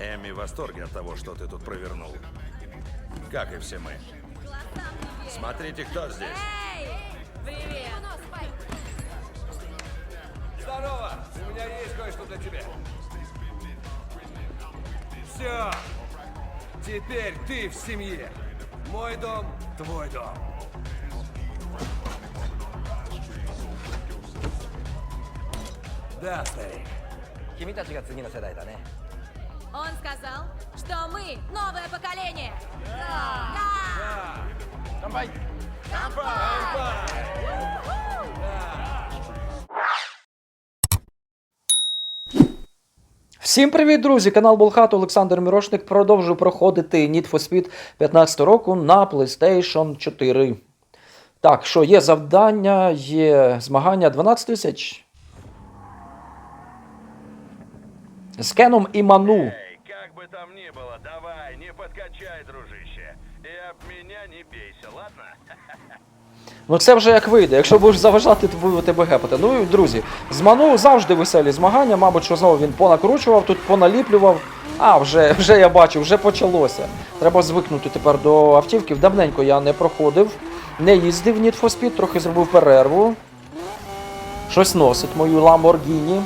Эми в восторге от того, что ты тут провернул. Как и все мы. Смотрите, кто здесь. Эй! Привет! Здорово! У меня есть кое-что для тебя. Все. Теперь ты в семье. Мой дом, твой дом. Да, старик. 君たちが次の世代だね Он сказал, что мы новое поколение. Да! 干杯 Всім привіт, друзі! Канал Болхат Олександр Мірошник продовжує проходити Need for Speed 15 року на PlayStation 4. Так, що є завдання, є змагання 12 тисяч. З Кеном і Ману. Эй, как бы там ни было, давай, не подкачай, дружище. И об меня не бейся, ладно? Ну це вже як вийде. Якщо будеш заважати, то буду тебе гепати. Ну і друзі, з Ману завжди веселі змагання. Мабуть, що знову він понакручував, тут поналіплював. А, вже, вже я бачу, вже почалося. Треба звикнути тепер до автівків. Давненько я не проходив, не їздив в Need for Speed, трохи зробив перерву. Щось носить мою Lamborghini.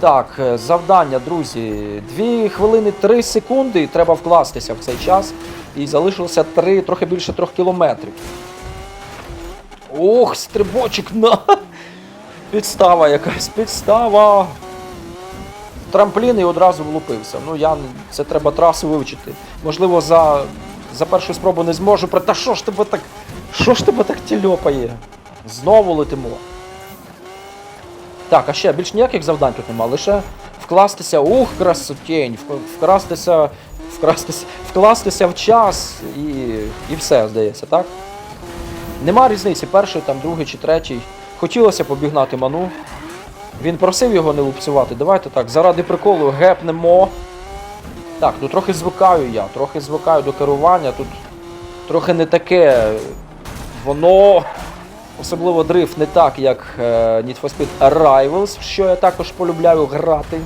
Так, е, завдання, друзі. 2 хвилини 3 секунди треба вкластися в цей час. І залишилося 3, трохи більше 3 кілометрів. Ох, стрибочок на. Підстава якась, підстава. Трамплін і одразу влупився. Ну, я це треба трасу вивчити. Можливо, за, за першу спробу не зможу. Та що ж тебе так. Що ж тебе так тільопає? Знову летимо. Так, а ще більш ніяких завдань тут нема, лише вкластися, ух, красотень, вкрастися, вкрастися, вкластися в час і, і все, здається, так? Нема різниці, перший, там, другий чи третій. Хотілося б обігнати ману. Він просив його не лупцювати. Давайте так, заради приколу гепнемо. Так, ну трохи звикаю я, трохи звикаю до керування. Тут трохи не таке. Воно. Особливо дрифт не так, як е, Need for Speed Arrivals, що я також полюбляю грати.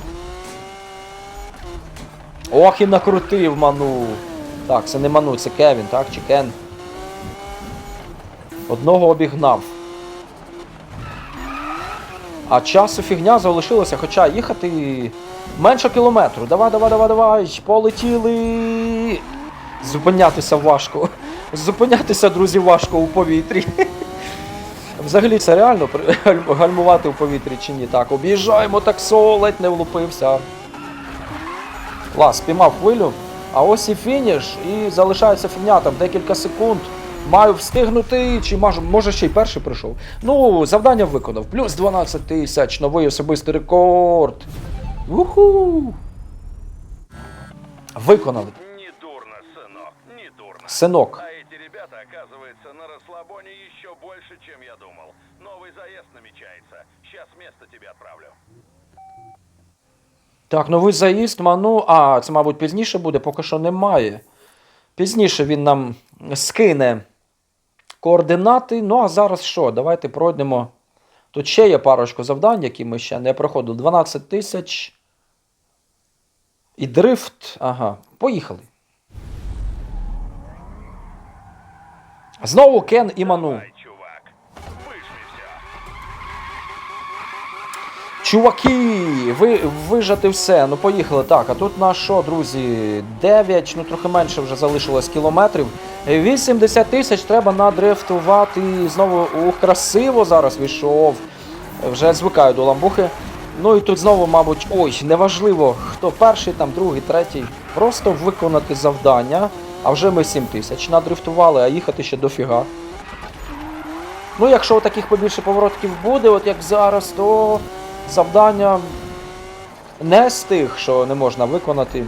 Ох, і накрутив ману. Так, це не ману, це Кевін, так? Чи Кен? Одного обігнав. А часу фігня залишилося, хоча їхати менше кілометру. Давай, давай, давай, давай. Полетіли. Зупинятися важко. Зупинятися, друзі, важко у повітрі. Взагалі це реально гальмувати у повітрі чи ні? Так, об'їжджаємо таксо, ледь не влупився. Клас, спіймав хвилю. А ось і фініш, і залишається фігня там декілька секунд. Маю встигнути, чи може, ще й перший прийшов. Ну, завдання виконав. Плюс 12 тисяч, новий особистий рекорд. Уху! Виконали. Синок. А эти ребята, оказывается, на расслабоне еще больше, чем я думал. Новый заезд намечается. Сейчас место тебе отправлю. Так, новий заїзд, ману. А, це, мабуть, пізніше буде, поки що немає. Пізніше він нам скине координати. Ну, а зараз що? Давайте пройдемо. Тут ще є парочку завдань, які ми ще не проходили. 12 тисяч. І дрифт. Ага, поїхали. Знову Кен і Ману. Чуваки, ви вижати все. Ну поїхали. Так, а тут на що, друзі? 9, ну трохи менше вже залишилось кілометрів. 80 тисяч треба надрифтувати. І Знову ух, красиво зараз вийшов. Вже звикаю до ламбухи. Ну і тут знову, мабуть, ой, неважливо, хто перший, там другий, третій. Просто виконати завдання. А вже ми 7 тисяч надрифтували, а їхати ще дофіга. Ну, якщо таких побільше поворотків буде, от як зараз, то завдання не з тих, що не можна виконати.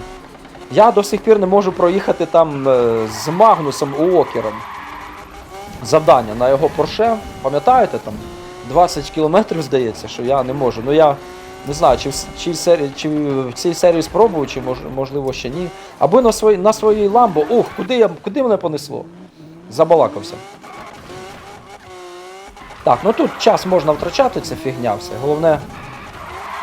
Я до сих пір не можу проїхати там е, з Магнусом Уокером. Завдання на його Порше. Пам'ятаєте там? 20 кілометрів, здається, що я не можу. Ну я не знаю, чи в, чи чи в цій серії спробую, чи мож, можливо ще ні. Аби на, свої, на своїй ламбо. Ух, куди, я, куди мене понесло? Забалакався. Так, ну тут час можна втрачати, це фігня все. Головне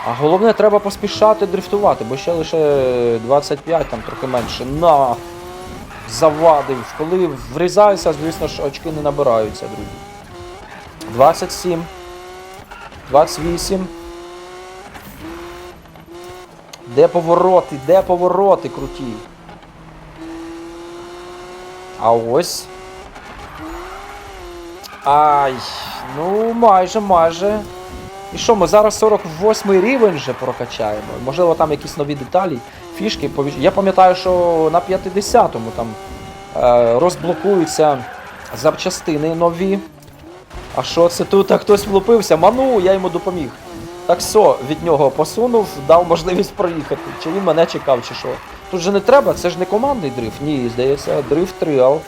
А головне, треба поспішати дрифтувати, бо ще лише 25, там трохи менше. На! Завадив. Коли врізаюся, звісно ж, очки не набираються, друзі. 27. 28. Де повороти? Де повороти круті? А ось. Ай, ну майже, майже. І що, ми зараз 48 рівень вже прокачаємо. Можливо, там якісь нові деталі, фішки. Я пам'ятаю, що на 50-му там е, розблокуються запчастини нові. А що це тут? А хтось влупився? Ману, я йому допоміг. Так все, від нього посунув, дав можливість проїхати. Чи він мене чекав, чи що. Тут же не треба, це ж не командний дрифт. Ні, здається, дрифт тріал.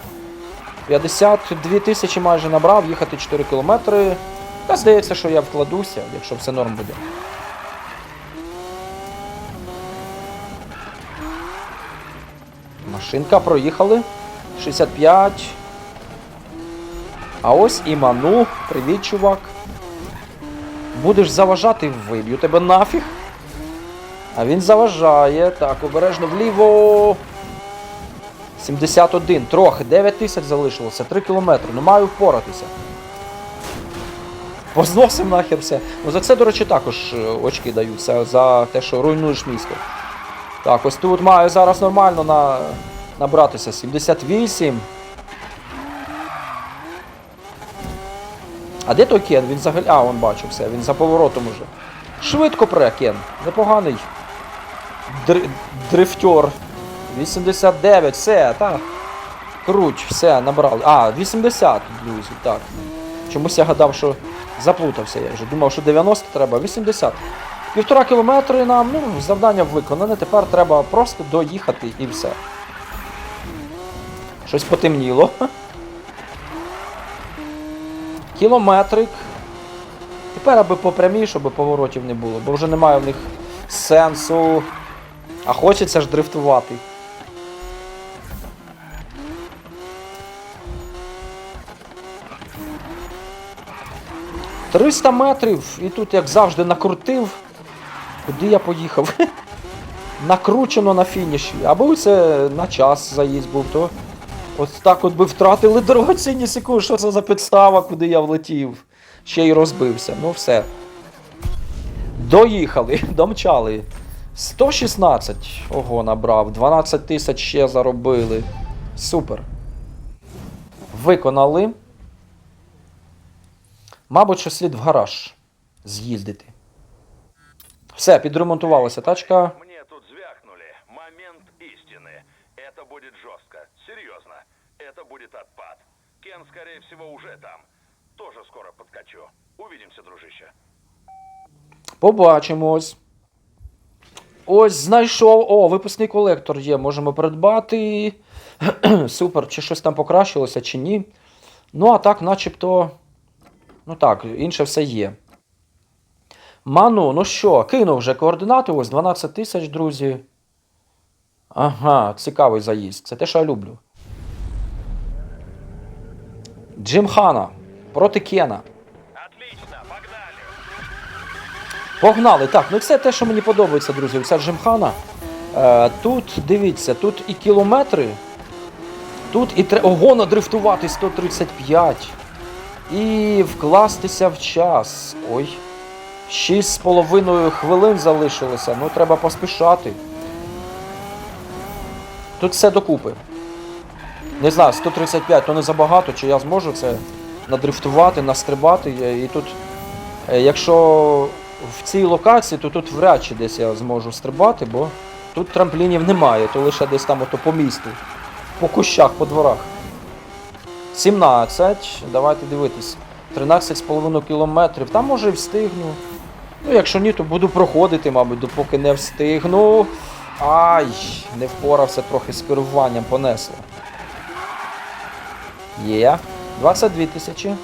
52 тисячі майже набрав, їхати 4 кілометри. Та здається, що я вкладуся, якщо все норм буде. Машинка проїхали. 65. А ось і Ману. Привіт, чувак. Будеш заважати, виб'ю тебе нафіг. А він заважає. Так, обережно вліво. 71. Трохи. 9 тисяч залишилося. 3 кілометри. Ну маю впоратися. Позносим нахер все. Ну за це, до речі, також е, очки даються за те, що руйнуєш місто. Так, ось тут маю зараз нормально на... набратися. 78. А де той Кен? Він взагалі. А, он бачу все, він за поворотом уже. Швидко пре, Кен. Непоганий. Др... Дрифтер. 89, все, так. Круть, все, набрали. А, 80, друзі, так. Чомусь я гадав, що заплутався я вже. Думав, що 90 треба, 80. Півтора кілометри нам, ну, завдання виконане, тепер треба просто доїхати і все. Щось потемніло. Кілометрик. Тепер аби по прямій, щоб поворотів не було, бо вже немає в них сенсу. А хочеться ж дрифтувати. Триста метрів і тут, як завжди, накрутив. Куди я поїхав? Накручено на фініші. Аби це на час заїзд був, то ось так от би втратили дорогоцінні секунди. Що це за підстава, куди я влетів? Ще й розбився. Ну все. Доїхали, домчали. 116. Ого, набрав. 12 тисяч ще заробили. Супер. Виконали. Мабуть, що слід в гараж з'їздити. Все, підремонтувалася тачка. Будет отпад. Кен, скорее всего, уже там. Тоже скоро подкачу. Увидимся, дружище. Побачимось. Ось знайшов. О, випускний колектор є. Можемо придбати. Супер. Чи щось там покращилося, чи ні. Ну, а так, начебто. Ну так, інше все є. Ману, ну що, кинув вже координати. Ось 12 тисяч, друзі. Ага, цікавий заїзд. Це те, що я люблю. Джимхана проти Кена. Погнали. Так, ну це те, що мені подобається, друзі. Ця Джимхана. Е, тут, дивіться, тут і кілометри. Тут і треба. Ого, надрифтувати 135. І вкластися в час. Ой. 6,5 хвилин залишилося. Ну, треба поспішати. Тут все докупи. Не знаю, 135 то не забагато, чи я зможу це надрифтувати, настрибати. Е, І тут, е, якщо в цій локації, то тут вряд чи десь я зможу стрибати, бо тут трамплінів немає, то лише десь там ото по місту, по кущах, по дворах. 17, давайте дивитись. 13,5 кілометрів. Там може і встигну. Ну, якщо ні, то буду проходити, мабуть, допоки не встигну. Ай, не впорався трохи з керуванням, понесло. Є. 22 тисячі.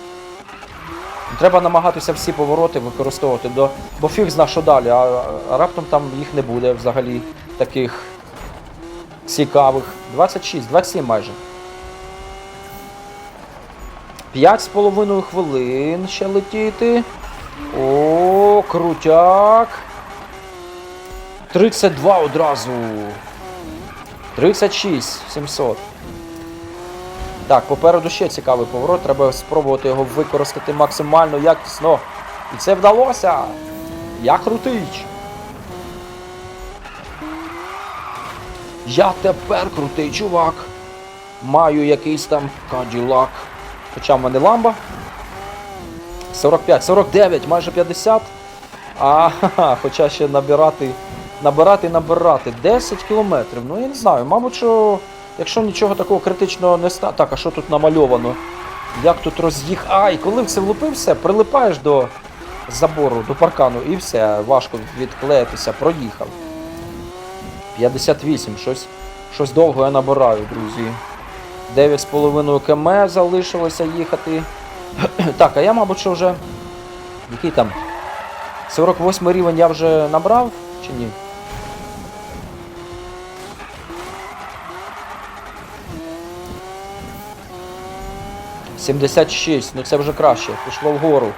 Треба намагатися всі повороти використовувати, до... бо фіг зна, що далі, а, раптом там їх не буде взагалі таких цікавих. 26, 27 майже. 5,5 хвилин ще летіти. О, крутяк. 32 одразу. 36 700. Так, попереду ще цікавий поворот. Треба спробувати його використати максимально якісно. І це вдалося. Я крутий. Я тепер крутий чувак. Маю якийсь там каділак. Хоча в мене ламба. 45, 49, майже 50. А, хоча ще набирати, набирати, набирати. 10 кілометрів. Ну я не знаю. Мабуть, що якщо нічого такого критичного не ста. Так, а що тут намальовано? Як тут роз'їх. Ай, коли в це влупився, прилипаєш до забору, до паркану і все, важко відклеїтися, проїхав. 58, щось, щось довго я набираю, друзі. 9,5 км залишилося їхати. Так, а я, мабуть, що вже. Який там? 48 рівень я вже набрав чи ні? Сімдесят шість, ну це вже краще, пішло вгору.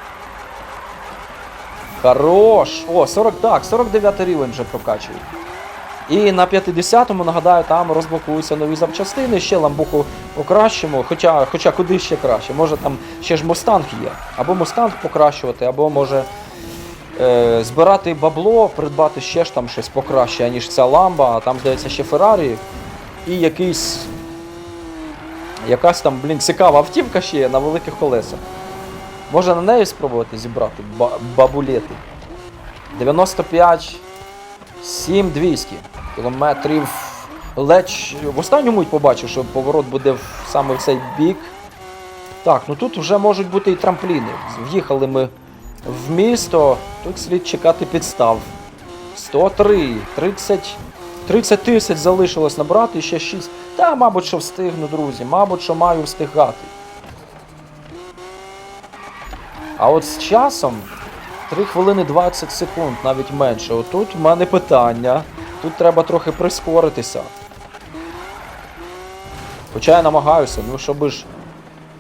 Хорош! О, 40, так, 49 рівень вже прокачую. І на 50-му, нагадаю, там розблокуються нові запчастини, ще ламбуху покращимо, хоча, хоча куди ще краще. Може там ще ж мустанг є. Або мустанг покращувати, або може е, збирати бабло, придбати ще ж там щось покраще, ніж ця ламба, а там, здається, ще Феррарі. І якийсь. Якась там, блін, цікава автівка ще є на великих колесах. Може на неї спробувати зібрати ба- бабулети. 95 7200 кілометрів. Ледь в останню мить побачив, що поворот буде в саме в цей бік. Так, ну тут вже можуть бути і трампліни. В'їхали ми в місто, тут слід чекати підстав. 103, 30, 30 тисяч залишилось набрати, ще 6. Та, мабуть, що встигну, друзі, мабуть, що маю встигати. А от з часом 3 хвилини 20 секунд, навіть менше. Отут в мене питання. Тут треба трохи прискоритися. Хоча я намагаюся, ну щоб ж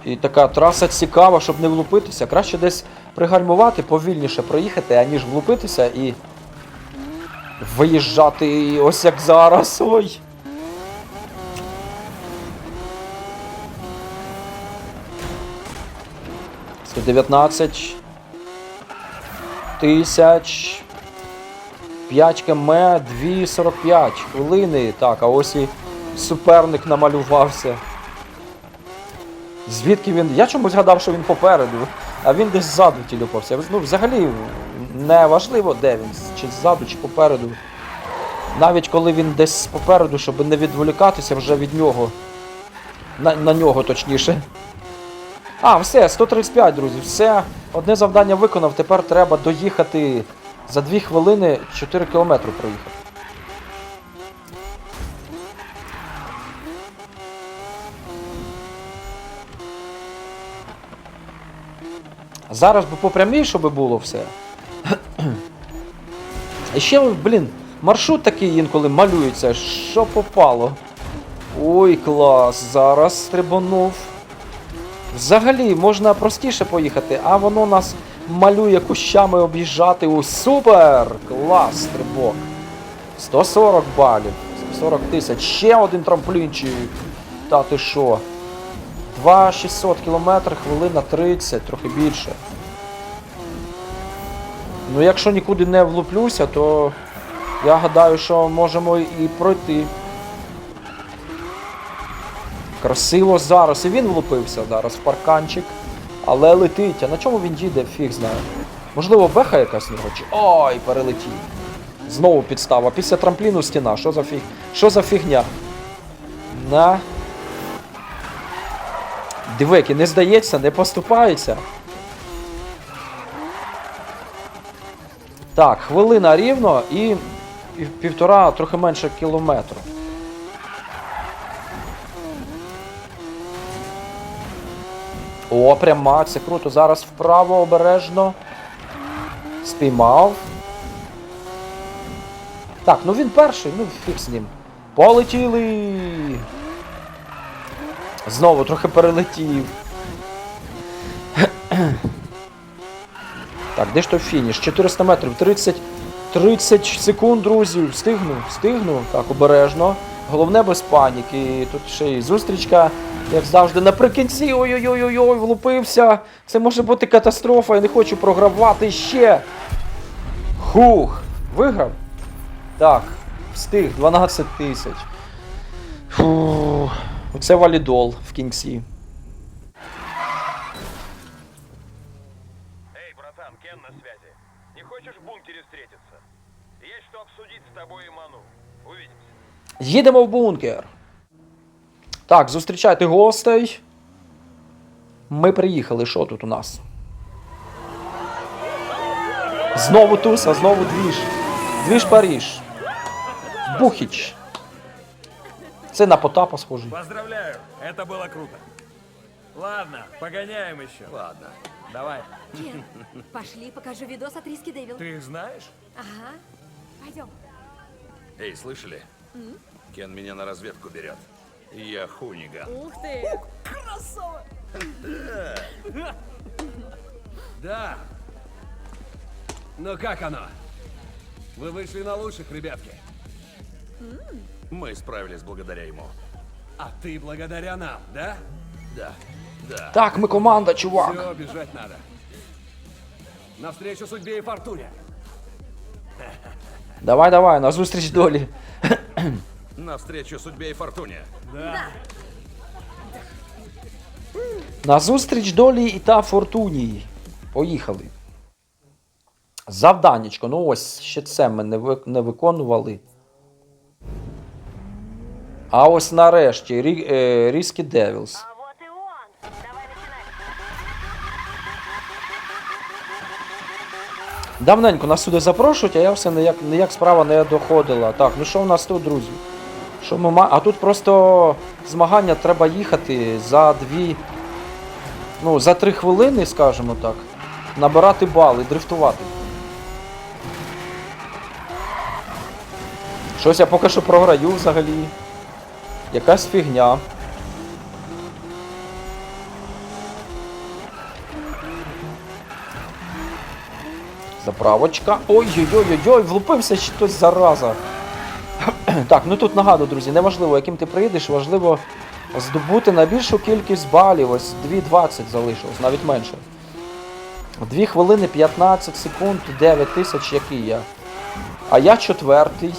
і така траса цікава, щоб не влупитися. Краще десь пригальмувати, повільніше проїхати, аніж влупитися і виїжджати ось як зараз. Ой. Сто дев'ятнадцять тисяч 5 км 2,45 хвилини. Так, а ось і суперник намалювався. Звідки він. Я чомусь гадав, що він попереду, а він десь ззаду тілюпався. Ну, взагалі не важливо, де він, чи ззаду, чи попереду. Навіть коли він десь попереду, щоб не відволікатися вже від нього. На, на нього точніше. А, все, 135, друзі, все. Одне завдання виконав, тепер треба доїхати за 2 хвилини 4 кілометри проїхати. Зараз би попрямій, щоб було все. І ще, блін, маршрут такий інколи малюється, що попало. Ой, клас, зараз стрибанув. Взагалі можна простіше поїхати, а воно нас малює кущами об'їжджати. У супер! Клас, стрибок. 140 балів, 140 тисяч. Ще один трамплінчик. Та ти що? 2600 кілометрів, хвилина 30, трохи більше. Ну, якщо нікуди не влуплюся, то я гадаю, що можемо і пройти. Красиво зараз. І він влупився зараз в парканчик. Але летить. А на чому він їде, фіг знає. Можливо, беха якась нього чи. Ой, перелетів. Знову підстава. Після трампліну стіна. Що за фіг? Що за фігня? На. Дивики, не здається, не поступається. Так, хвилина рівно і пів- півтора, трохи менше кілометру. О, пряма, це круто. Зараз вправо обережно. Спіймав. Так, ну він перший, ну фіг з ним. Полетіли. Знову трохи перелетів. Так, де ж той фініш? 400 метрів, 30. 30 секунд, друзі. Встигну, встигну. Так, обережно. Головне без паніки. Тут ще й зустрічка, як завжди, наприкінці. Ой-ой-ой, влупився. Це може бути катастрофа. Я не хочу програвати ще. Хух. Виграв? Так, встиг, 12 тисяч. Фу. Оце валідол в кінці. Эй, братан, Кен на связи. Не хочешь в бункере встретиться? Есть что обсудить с тобой и Ману. Увидимся. Їдемо в бункер. Так, зустрічайте гостей. Ми приїхали. Що тут у нас? Знову туса, знову двіж. Двіж Паріж. Бухіч. Це на Потапа схожий. Поздравляю, это было круто. Ладно, погоняем еще. Ладно. Давай. Кен, пошли, покажу видос от Риски Дэвил. Ты их знаешь? Ага. Пойдем. Эй, слышали? Кен меня на разведку берет. Я хуниган. Ух ты! Да. Ну как оно? Вы вышли на лучших, ребятки. Мы справились благодаря ему. А ты благодаря нам, да? Да, да. Так, ми команда, чувак. Все, бежать надо. Навстречу судьбе и фортуне. Давай, давай, на зустріч долі. Навстречу судьбе и фортуне. На зустріч долі і та фортуні. Поїхали. Завданнячко. Ну ось, ще це ми не, ви- не виконували. А ось нарешті Рі, е, Ріскі Девілс. А вот и он. Давай. Давненько нас сюди запрошують, а я все ніяк, ніяк справа не доходила. Так, ну що в нас тут, друзі? Що ми ма... А тут просто змагання треба їхати за дві. Ну, за три хвилини, скажімо так. Набирати бали, дрифтувати. Щось я поки що програю взагалі. Якась фігня. Заправочка. Ой-ой-ой-ой, влупився ще хтось зараза. так, ну тут нагадую, друзі, неважливо, яким ти приїдеш, важливо здобути найбільшу кількість балів. Ось 2.20 залишилось, навіть менше. 2 хвилини 15 секунд, 9 тисяч, який я. А я четвертий.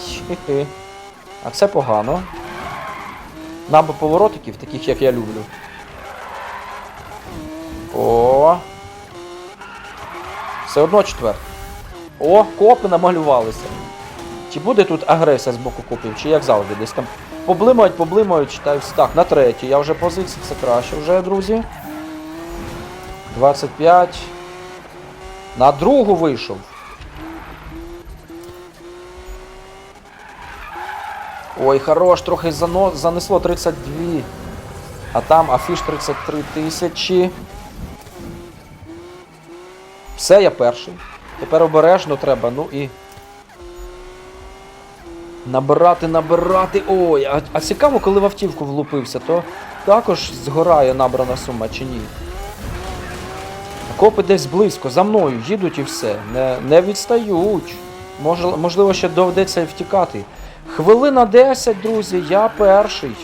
А це погано. Нам би поворотиків, таких як я люблю. О. Все одно четвертий. О, копи намалювалися. Чи буде тут агресія з боку копів, чи як завжди, десь там поблимають, поблимають, читаю. Так, на третій. Я вже позиції, це краще вже, друзі. 25. На другу вийшов. Ой, хорош, трохи занесло 32. А там афіш 33 тисячі. Все, я перший. Тепер обережно треба, ну і. Набирати, набирати. Ой, а, а цікаво, коли в автівку влупився, то також згорає набрана сума чи ні. Копи десь близько, за мною їдуть і все. Не, не відстають. Може, можливо, ще доведеться втікати. Хвилина 10, друзі, я перший.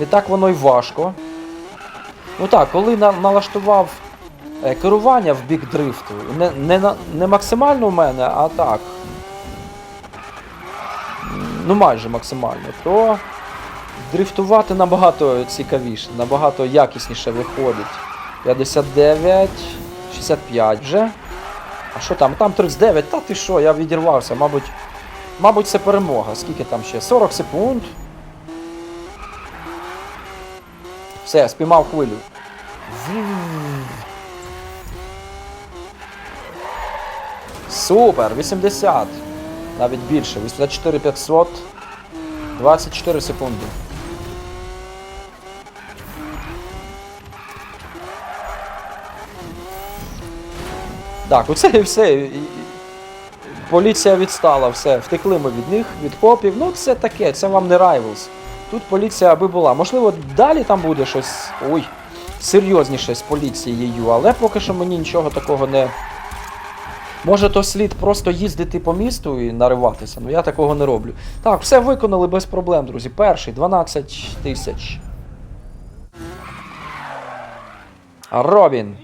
Не так воно й важко. Ну так, коли на, налаштував е, керування в бік дрифту, не, не, не максимально у мене, а так. Ну майже максимально, то дрифтувати набагато цікавіше, набагато якісніше виходить. 59, 65 вже. А що там? Там 39, та ти що, я відірвався, мабуть. Мабуть, це перемога. Скільки там ще? 40 секунд. Все, спіймав хвилю. Супер, 80. Навіть більше. 84 500. 24 секунди. Так, оце і все. Поліція відстала, все. Втекли ми від них, від копів. Ну, це таке, це вам не Rivals. Тут поліція аби була. Можливо, далі там буде щось. Ой, серйозніше з поліцією, але поки що мені нічого такого не. Може, то слід просто їздити по місту і нариватися. Ну я такого не роблю. Так, все виконали без проблем, друзі. Перший 12 тисяч. Робін.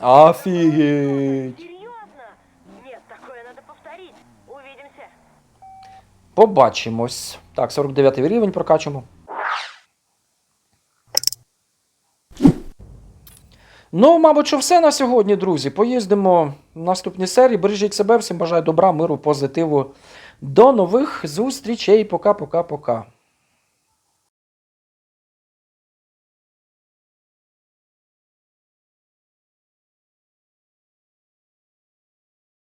Офігеть. Побачимось. Так, 49 рівень прокачуємо. Ну, мабуть, що все на сьогодні, друзі. Поїздимо в наступній серії. Бережіть себе, всім бажаю добра, миру, позитиву. До нових зустрічей. Пока-пока-пока.